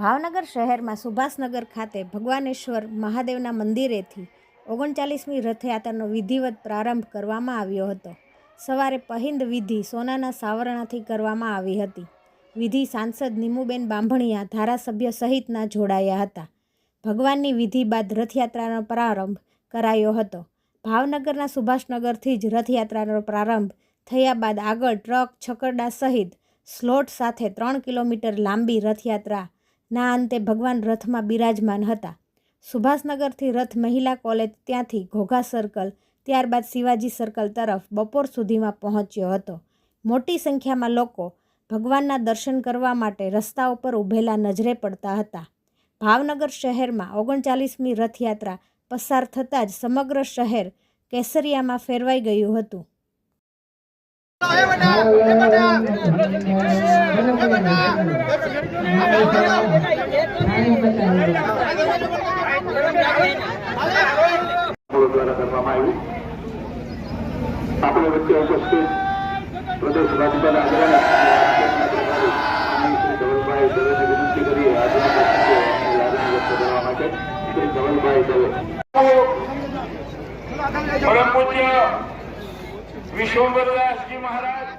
ભાવનગર શહેરમાં સુભાષનગર ખાતે ભગવાનેશ્વર મહાદેવના મંદિરેથી ઓગણચાલીસમી રથયાત્રાનો વિધિવત પ્રારંભ કરવામાં આવ્યો હતો. સવારે પહિંદ વિધિ સોનાના સાવરણાથી કરવામાં આવી હતી. વિધિ સાંસદ નીમુબેન બાંભણિયા ધારાસભ્ય સહિતના જોડાયા હતા. ભગવાનની વિધિ બાદ રથયાત્રાનો પ્રારંભ કરાયો હતો. ભાવનગરના સુભાષનગરથી જ રથયાત્રાનો પ્રારંભ થયા બાદ આગળ ટ્રક, છકરડા સહિત સ્લોટ સાથે ત્રણ કિલોમીટર લાંબી રથયાત્રા ના અંતે ભગવાન રથમાં બિરાજમાન હતા. સુભાષનગરથી રથ મહિલા કોલેજ ત્યાંથી ઘોઘા સર્કલ ત્યારબાદ શિવાજી સર્કલ તરફ બપોર સુધીમાં પહોંચ્યો હતો. મોટી સંખ્યામાં લોકો ભગવાનના દર્શન કરવા માટે રસ્તા ઉપર ઊભેલા નજરે પડતા હતા. ભાવનગર શહેરમાં ઓગણચાલીસમી રથયાત્રા પસાર થતાં જ સમગ્ર શહેર કેસરિયામાં ફેરવાઈ ગયું હતું. કરવામાં આવ્યું આપણી વચ્ચે ઉપસ્થિત પ્રદેશ ભાજપાના અગ્રણી શ્રી ધવલભાઈ દવેને વિનંતી કરીએ આજના પ્રસંગે લાગણી વ્યક્ત કરવા માટે શ્રી ધવલભાઈ દવે પરમ પૂજ્ય વિશ્વંભરદાસજી મહારાજ